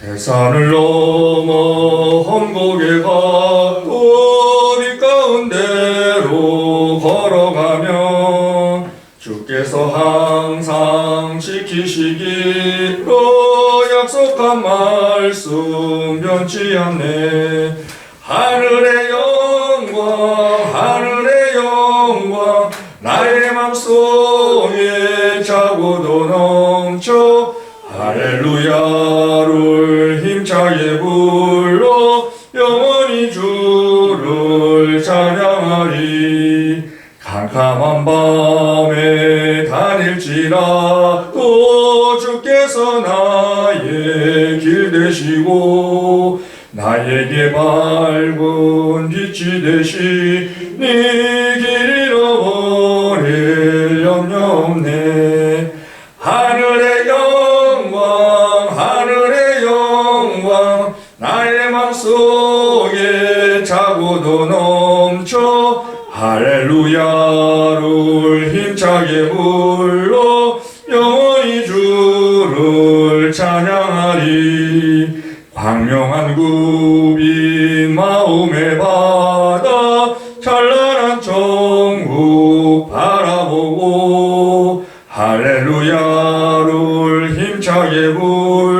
대산을 넘어 험곡에 가도리 가운데로 걸어가면 주께서 항상 지키시기로 약속한 말씀 변치 않네. 하늘의 영광 하늘의 영광 나의 맘속에 차고도 넘쳐 할렐루야를 불러 영원히 주를 찬양하리. 캄캄한 밤에 다닐지라도 주께서 나의 길 되시고 나에게 밝은 빛이 되시니 길 잃어버릴 염려 없네. 하늘의 영 나의 맘속에 차고도 넘쳐 할렐루야를 힘차게 불러 영원히 주를 찬양하리. 광명한 굽인 마음의 바다 찬란한 천국 바라보고 할렐루야를 힘차게 불러